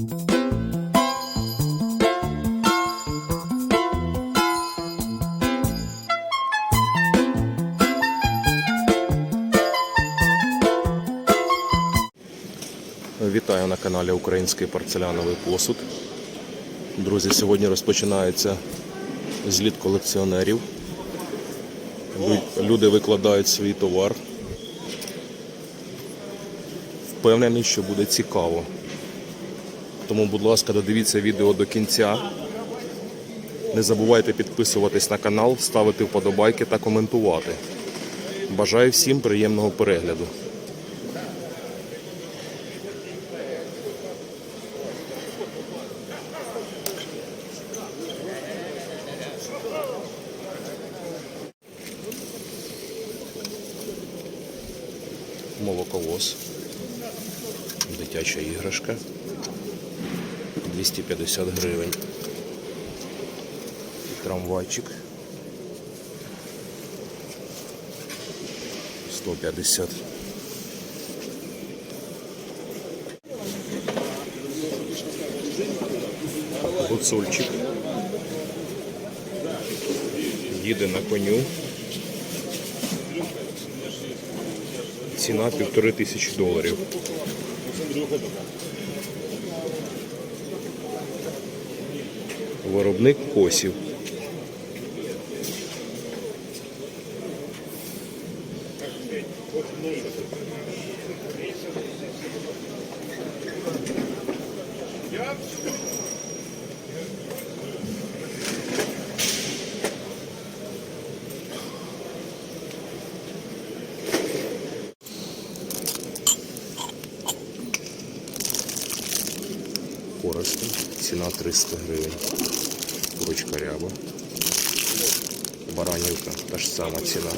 Вітаю на каналі Український порцеляновий посуд. Друзі, сьогодні розпочинається зліт колекціонерів. Люди викладають свій товар. Впевнений, що буде цікаво. Тому, будь ласка, додивіться відео до кінця. Не забувайте підписуватись на канал, ставити вподобайки та коментувати. Бажаю всім приємного перегляду. молоковоз, дитяча іграшка, 250 гривень. Трамвайчик 150. Гуцульчик. Їде на коню. Ціна півтори тисячі доларів. Виробник косів. Коростень. Ціна 300 гривень. Курочка ряба. Баранівка. Та ж сама ціна.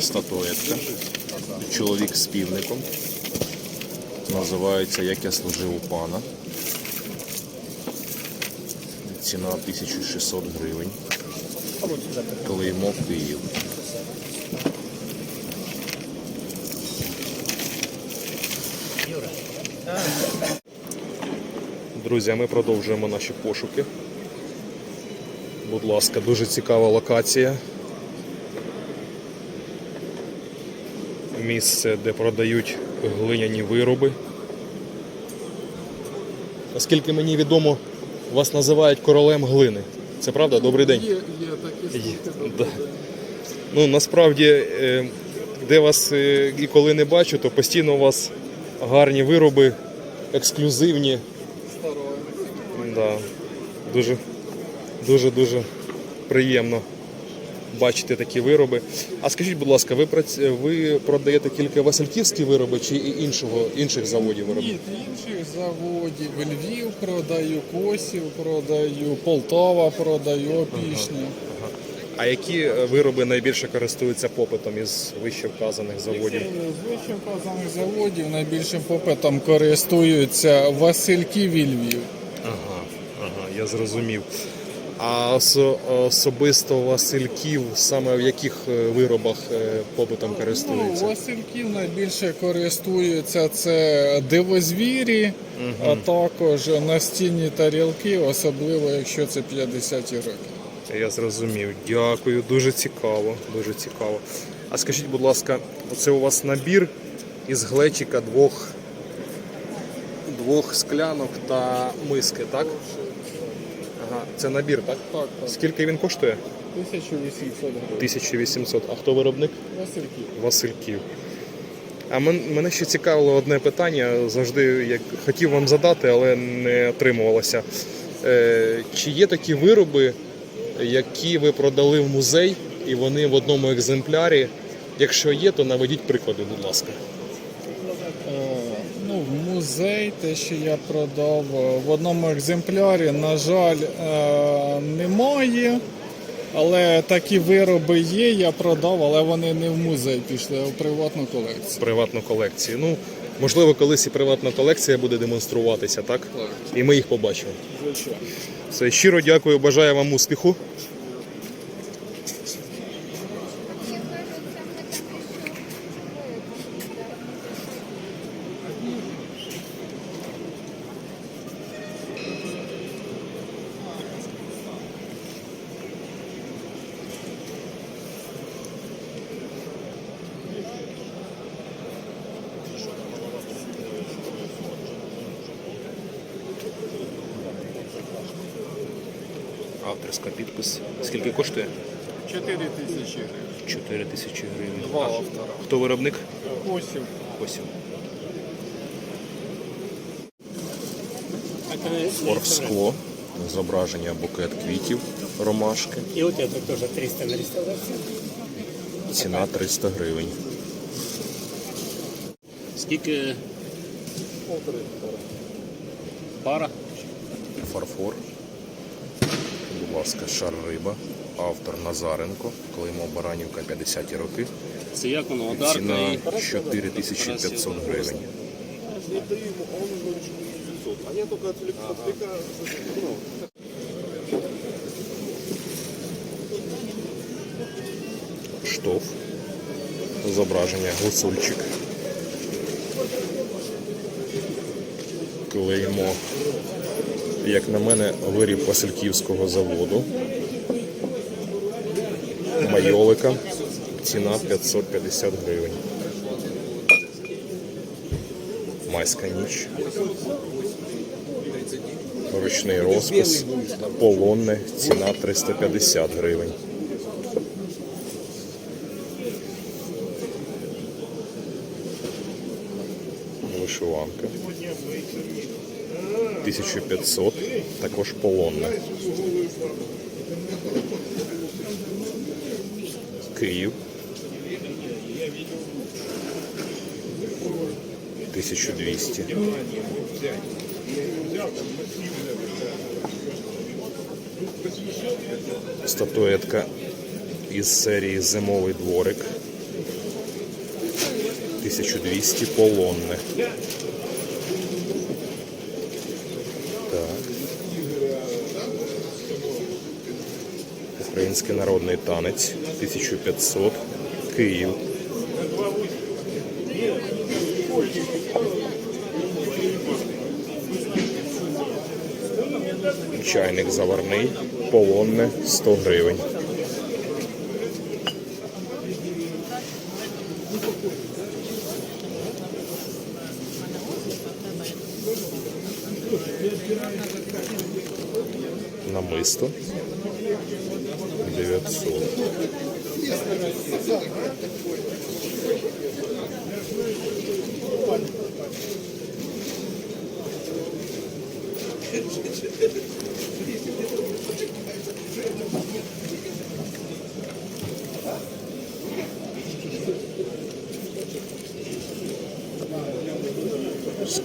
Статуетка. Чоловік з півником. Називається Як я служив у пана. Ціна 1600 гривень. Клеймо Київ. Друзі, ми продовжуємо наші пошуки. Будь ласка, дуже цікава локація. Місце, де продають глиняні вироби. Наскільки мені відомо, вас називають королем глини. Це правда? Добрий день. Є, є такі Є, слухи. да. Ну, насправді, е, де вас е, і коли не бачу, то постійно у вас гарні вироби, ексклюзивні. Старо. Да. Дуже, дуже, дуже приємно бачити такі вироби. А скажіть, будь ласка, ви, ви продаєте тільки васильківські вироби чи і іншого, інших заводів виробів? Ні, інших заводів. Львів продаю, Косів продаю, Полтава продаю, Опішня. А які е, вироби найбільше користуються попитом із вище вказаних заводів? З вище вказаних заводів найбільшим попитом користуються Васильків і Львів. Ага, ага, я зрозумів. А особисто Васильків саме в яких е, виробах е, попитом Ну, користуються? Васильків найбільше користуються це дивозвірі, а також настінні тарілки, особливо якщо це 50-ті років. Я зрозумів. Дякую, дуже цікаво, дуже цікаво. А скажіть, будь ласка, оце у вас набір із глечика двох, двох склянок та миски, так? Ага, це набір, так? Так, так. Скільки він коштує? 1800 гривень. 1800. А хто виробник? Васильків. Васильків. А мен- мене ще цікавило одне питання. Завжди як хотів вам задати, але не отримувалося. Е, чи є такі вироби, які ви продали в музей, і вони в одному екземплярі? Якщо є, то наведіть приклади, будь ласка. Музей, те, що я продав е, в одному екземплярі, на жаль, е, немає. Але такі вироби є, я продав, але вони не в музей пішли, а в приватну колекцію. Приватну колекцію. Ну, можливо, колись і приватна колекція буде демонструватися, так? Так. І ми їх побачимо. большое. Все, щиро дякую, бажаю вам успіху. Авторська підпис. Скільки коштує? 4 тисячі гривень. 4 тисячі гривень. Два автора. Хто виробник? Осів. Осів. Оргскло. Зображення букет квітів, ромашки. И вот это тоже 300 на реставрацию. Ціна 300 гривень. Скільки пара? Фарфор. Ласка, шар риба. Автор Назаренко. Клеймо Баранівка 50-ті роки. Це як воно? Ціна 4500 гривень. Штоф. Зображення гуцульчик. Клеймо, як на мене, виріб Васильківського заводу. Майолика. Ціна 550 гривень. Майська ніч. Ручний розпис. Полонне. Ціна 350 гривень. Вишиванка. 1500. Також полонне. Київ. 1200. Статуетка із серії Зимовий дворик. 1200 полонне. Український народний танець 1500 Київ. Чайник заварний, полонне 100 гривень.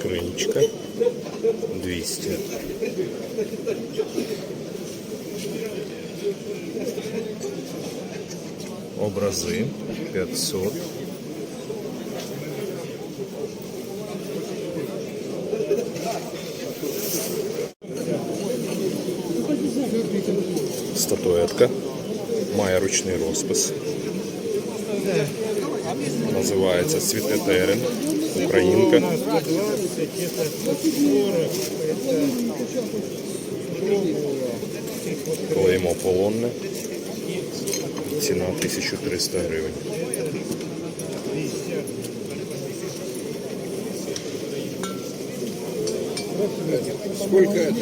Скринічка 200. Образи 500. Статуетка. Має ручний розпис. Називається Цвіте терен. Українка. Клеймо полонне. Ціна 1300 гривень. Сколько это?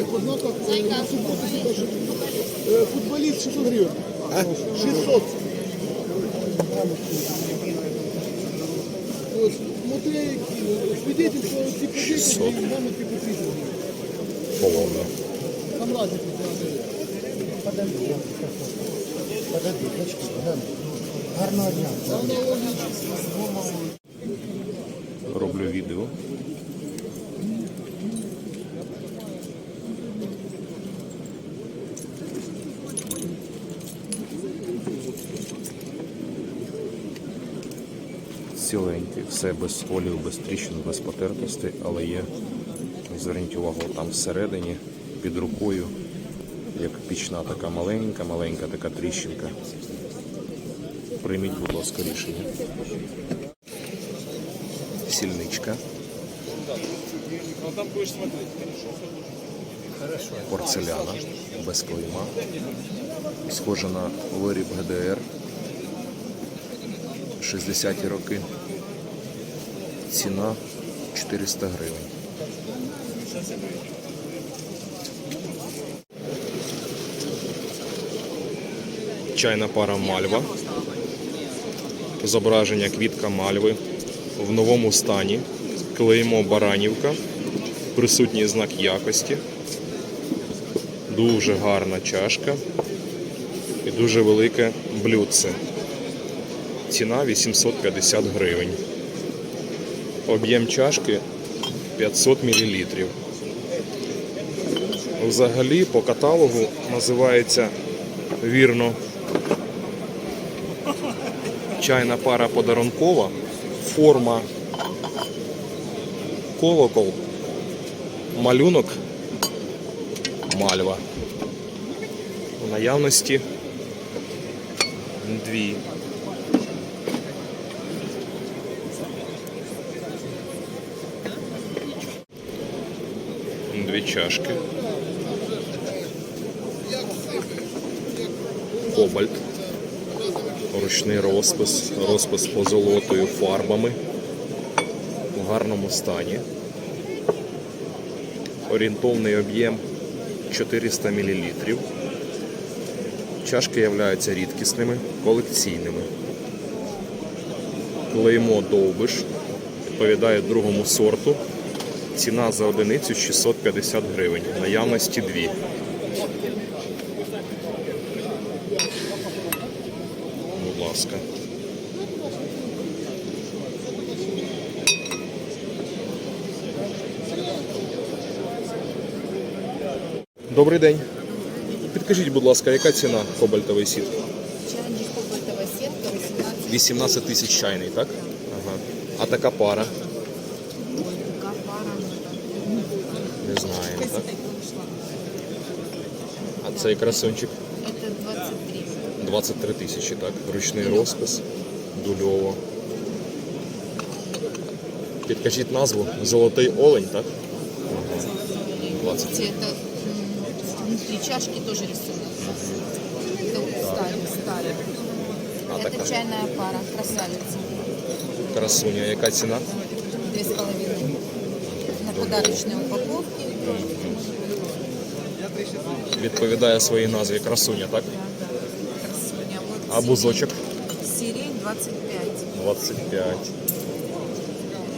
Э, Футболист 600 гривен. 600. Смотри, свидетельство, типа 600. 10 гривен, нам Подожди, 30 Подожди, подожди, Там разница. Роблю відео. Ціленький, все без сколів, без тріщин, без потертостей, але є, зверніть увагу, там всередині під рукою, як пічна така маленька, маленька така тріщинка. Прийміть, будь ласка, рішення. Сільничка. Порцеляна без клейма. Схожа на виріб ГДР. 60-ті роки. Ціна 400 гривень. Чайна пара мальва. Зображення квітка мальви в новому стані. Клеймо Баранівка. Присутній знак якості. Дуже гарна чашка і дуже велике блюдце. Ціна 850 гривень. Об'єм чашки 500 мл. Взагалі по каталогу називається вірно чайна пара подарункова, форма колокол, малюнок мальва. У наявності дві. Дві чашки. Кобальт. Ручний розпис. Розпис позолотою фарбами. У гарному стані. Орієнтовний об'єм 400 мл. Чашки являються рідкісними, колекційними. Клеймо довбиш відповідає другому сорту. Ціна за одиницю 650 гривень. Наявності дві. Будь ласка. Добрий день. Підкажіть, будь ласка, яка ціна кобальтовий сіт? Чайник кобальтовая сетка 18 18 тисяч чайний, так? Ага. А така пара. Не знаємо, так? А цей красунчик? Это 23. 23 тисячі, так. Ручний розпис. Дульово. Підкажіть назву. Золотий олень, так? Ага. 20. Видите, это м, внутри чашки тоже рисунок. Это вот старый, старый. А Это така чайная пара, красавица. красуня. Яка ціна? Две с половиной. На подарочной упаковке. Відповідає своїй назві красуня, так? Красуня. А бузочок? Сирень 25. 25.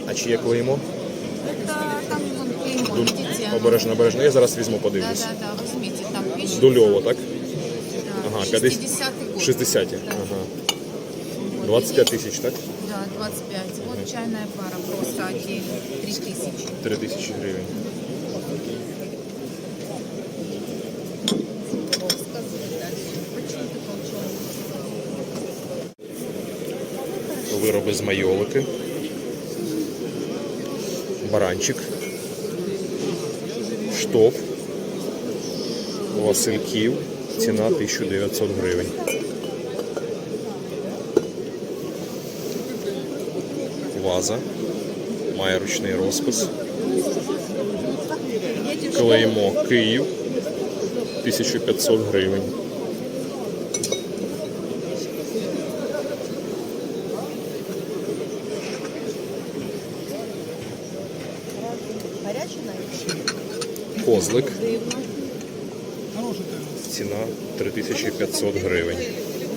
А чи є клеймо? Это там вон клеймо, Дуль... видите? Обережно, обережно. Я зараз візьму, Да, подивлюсь. да, да, возьмите, там пишет. Дульово, так? Да, Ага, 60 год. 60. Да. Ага. 25 тисяч, так? Да, 25. Вот чайная пара просто отдельно. 3 тысячи. 3 тисячі гривень. Вироби з майолики. Баранчик. Штоф. Васильків. Ціна 1900 гривень. Ваза. Має ручний розпис. Клеймо Київ. 1500 гривень. Козлик. Ціна 3500 гривень.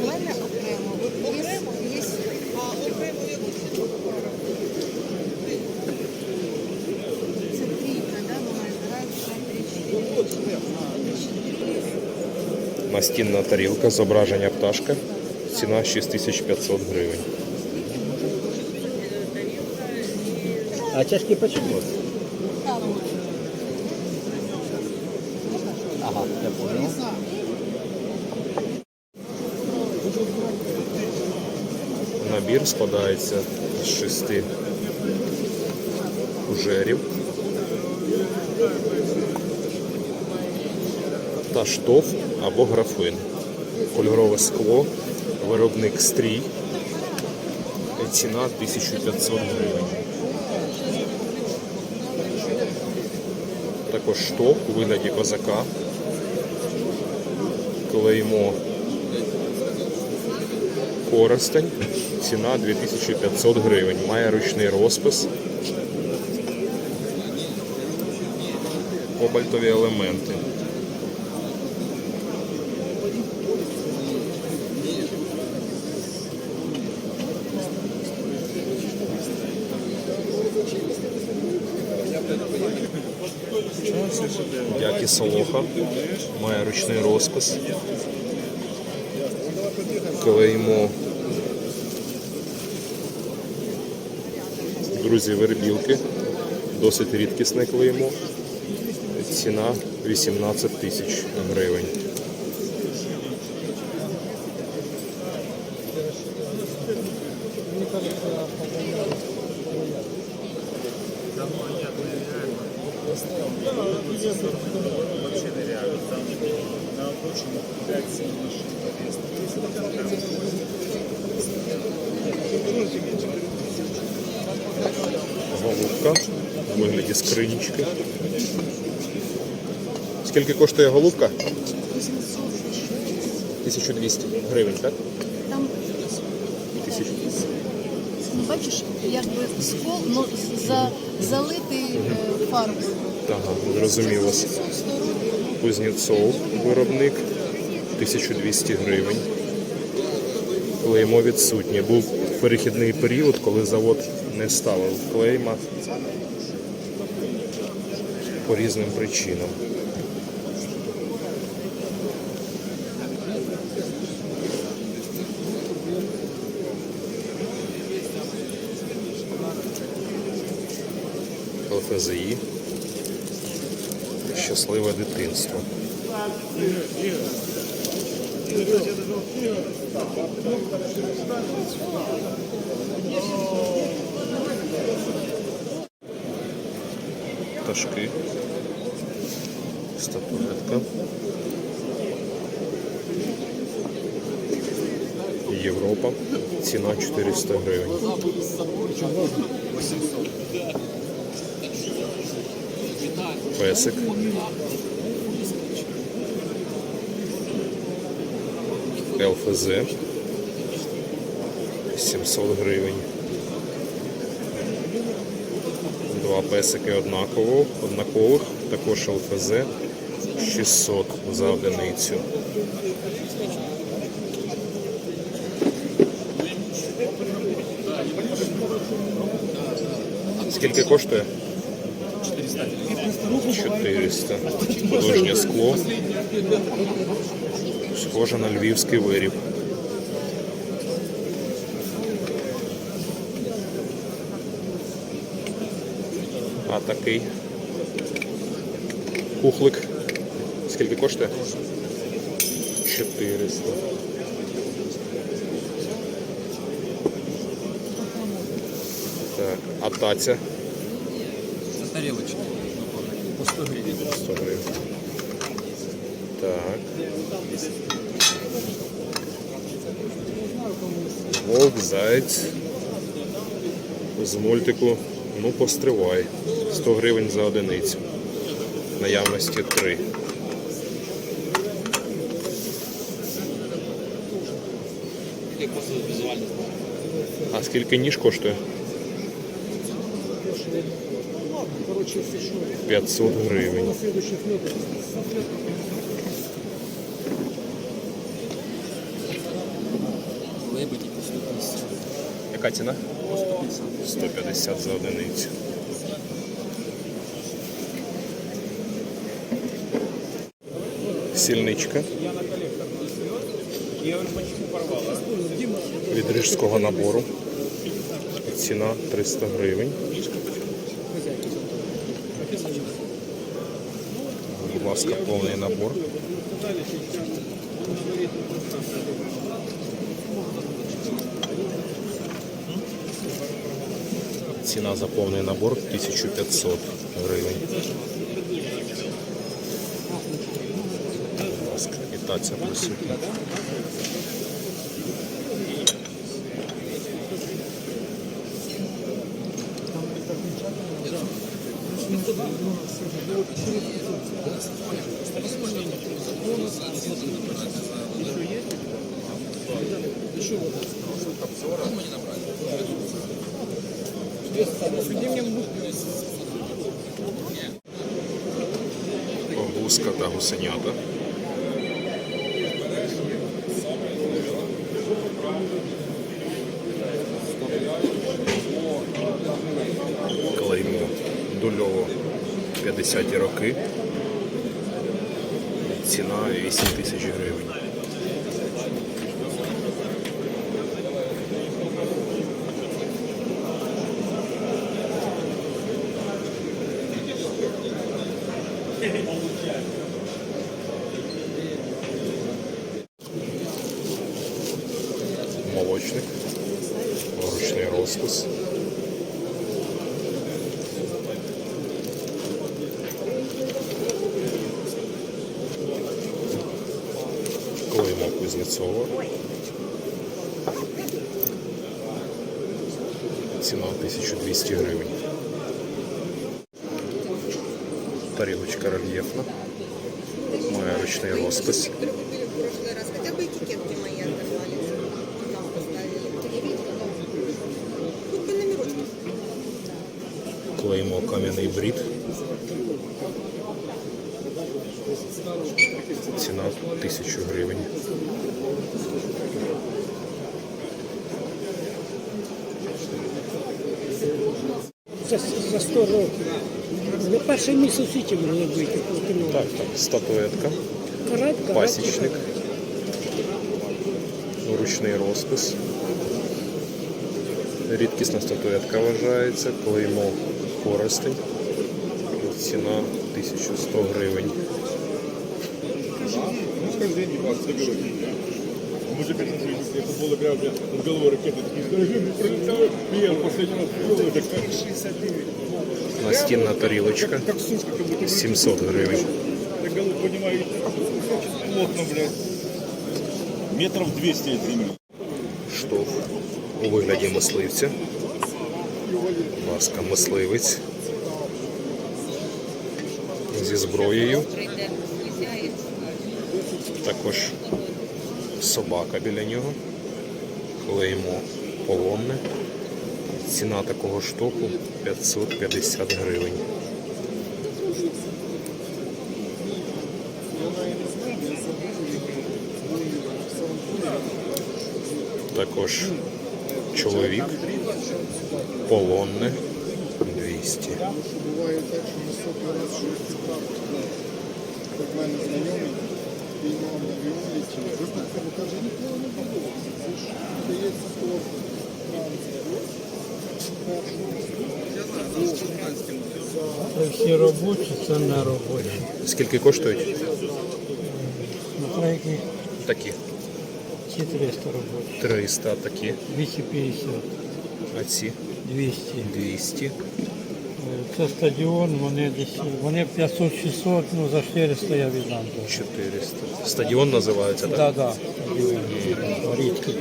У мене окремо. От Є, є це трійка, да? Вона збирається 3-4. Настінна тарілка, зображення пташка. Ціна 6500 гривень. А чашки почему? Ага, я понял. Набір складається з шести кужерів. та штоф або графин. Кольорове скло, виробник стрій. Ціна 1500 гривень. Також штоф у вигляді козака. Клеймо Коростень. Ціна 2500 гривень. Має ручний розпис. Кобальтові елементи. Як і солоха. Має ручний розпис. Клеймо. Друзі, вербілки. Досить рідкісне клеймо. Ціна 18 тисяч гривень. Голубка у вигляді скринічки. Скільки коштує голубка? 1200 гривень, так? Там, 1200. ну, бачиш, якби скол, ну, за, залитий е, фарбою. Це 100 років. Кузнєцов виробник 1200 гривень. Клеймо відсутнє. Був перехідний період, коли завод не ставив клейма по різним причинам. ЛФЗІ. Щасливе дитинство. Пташки. Статуетка. Європа. Ціна 400 гривень. Песик. ЛФЗ 700 гривень. Два песики однаково, однакових, також ЛФЗ 600 за одиницю. Скільки коштує? 400. Художнє скло. Схоже на львівський виріб. А такий кухлик. Скільки коштує? 400. Так, а таця? Тарілочки. По 100 гривень. 100 гривень. Так. Вовк, заєць. З мультику. Ну, постривай. 100 гривень за одиницю. Наявності 3. А скільки ніж коштує? 500 гривень. Лебеді по 150. Яка ціна? 150 за одиницю. Сільничка. Від рижського набору. Ціна 300 гривень. Ласка, повний набор. Ціна за повний набор 1500 гривень. воск і таця присутня. Гуска та гусенята. Клеймо дульово 50 роки. Ціна 8 тисяч гривень. Молочник. Ручний розпис. Клеймо Кузнецова. Ціна 1200 гривень. Тарілочка рельєфна. Має ручний розпис. в прошлый раз. Хотя бы этикетки мои оторвались. Нам поставили. Хоть бы номерочки. Клеймо кам'яний брід. Ціна 1000 гривень. За, за 100 років. На перше місце світі могли бути. Так, так, статуетка, Каратка, пасічник, ручний розпис. Рідкісна статуетка вважається, клеймо користень. Ціна 1100 гривень. Каждый день не 20 говорю. Мы же хотим, чтобы если футбол играл, блядь, над головой ракеты такие здоровенные пролетают. И я последний раз видел, это как 69. Настінна тарілочка Как сушка, как будто 700 гривень. так голову поднимает. Плотно, блядь. Метров 200 от земли. штовх у вигляді мисливця. Ласка, мисливець зі зброєю. Також собака біля нього. Клеймо полонне. Ціна такого штоку 550 гривень. Також чоловік полонне 200. Буває так, що ми сотні щось питали. Як мене знайомий, Це всі робочі, це не робочі. Скільки коштують? На треки Такі. ці 300 робочі. 300 такі. 250, А ці 200. 200. Це стадіон, вони десь, вони 500-600, ну за 400 я віддам. 400. Стадіон називається, так? Так, так. Рідкий.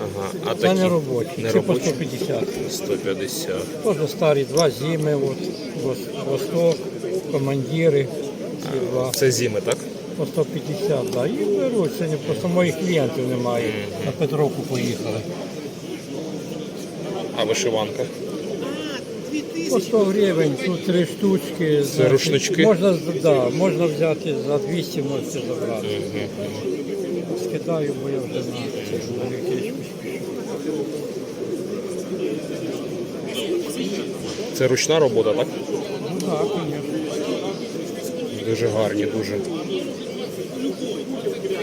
Ага. А Це такі? не робочі, Не це по робочі? 150. 150. Тоже старі, два зими, от, Вос- Восток, командири, ці два. Це зими, так? По 150, да. І беруть, сьогодні просто моїх клієнтів немає. На Петровку поїхали. А вишиванка? По 100 гривень, тут три штучки. Це рушнички? Можна, да, можна взяти за 200, можете забрати. Скидаю, бо я вже на спішу. Це ручна робота, так? Ну так, звісно. Дуже гарні, дуже.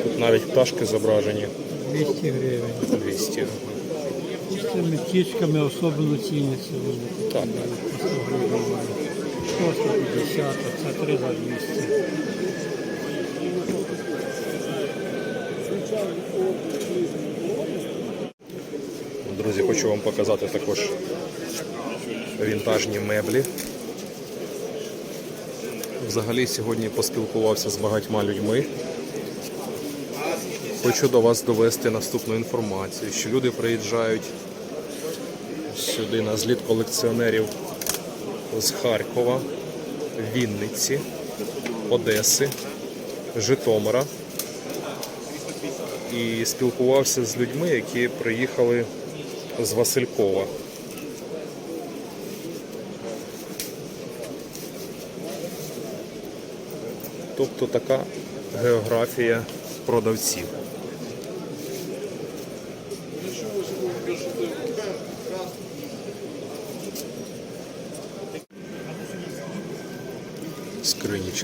Тут навіть пташки зображені. 200 гривень. 200. Цими птічками особливо ціняться вони. Так. По 100 гривень. 150, а це 3 за 200. Друзі, хочу вам показати також вінтажні меблі. Взагалі сьогодні поспілкувався з багатьма людьми. хочу до вас довести наступну інформацію, що люди приїжджають сюди на зліт колекціонерів з Харкова, Вінниці, Одеси, Житомира і спілкувався з людьми, які приїхали з Василькова. Тобто така географія продавців.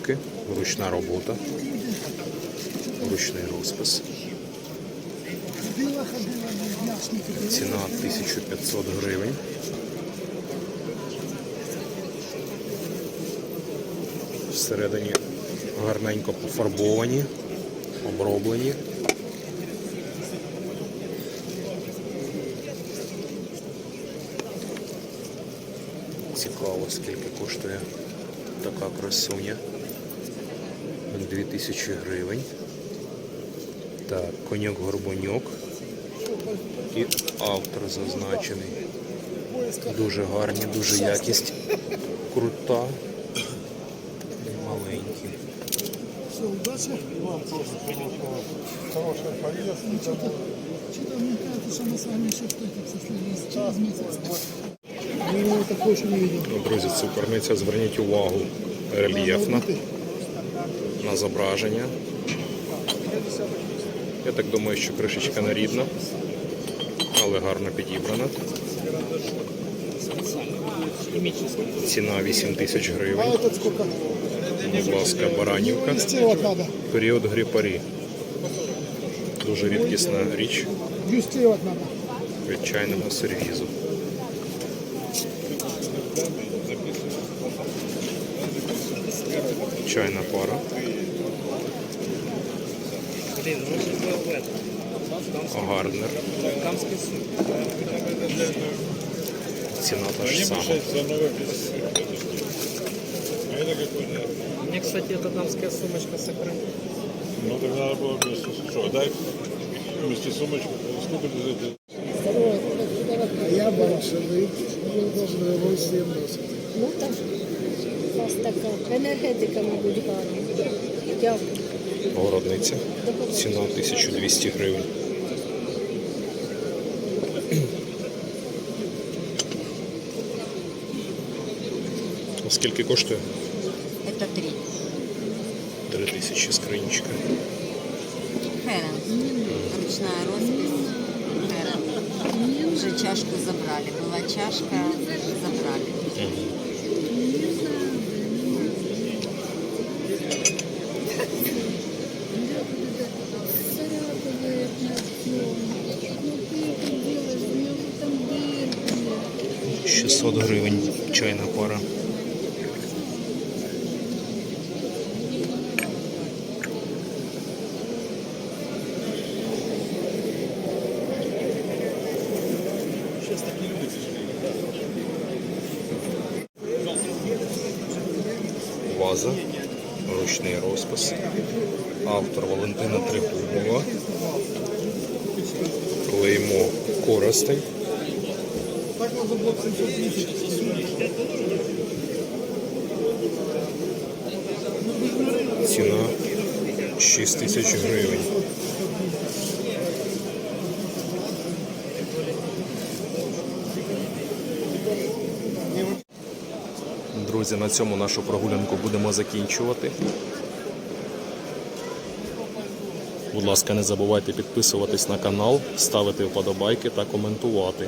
Скринічки, ручна робота, ручний розпис. Ціна 1500 гривень. Всередині гарненько пофарбовані, оброблені. Цікаво, скільки коштує така красуня. 2000 гривень. Так, коньок-горбуньок. І автор зазначений. Дуже гарні, дуже якість. Крута. І маленькі. Друзі, цукорниця, зверніть увагу, рельєфна на зображення. Я так думаю, що кришечка не рідна, але гарно підібрана. Ціна 8 тисяч гривень. Будь ласка, баранівка. Період гріпарі. Дуже рідкісна річ від чайного сервізу. Чайна пара. Гарднер. Ціна та ж сама. Мне, кстати, эта дамская сумочка сохранить. Ну, так надо было вместе. Что, дай вместе сумочку. Сколько ты за это? А я большевик. Вы должны его всем носить. Ну так, у вас така енергетика, мабуть, гарна. Дякую. Городниця. Ціна 1200 гривень. Скільки коштує? Это три. 3000 скринічка. Херен. Ручная роспись. Херен. Уже чашку забрали. Была чашка, забрали. 500 гривень чайна пара. Ваза, ручний розпис, автор Валентина Трифунова, клеймо Коростень. Ціна 6 тисяч гривень. Друзі, на цьому нашу прогулянку будемо закінчувати. Будь ласка, не забувайте підписуватись на канал, ставити вподобайки та коментувати.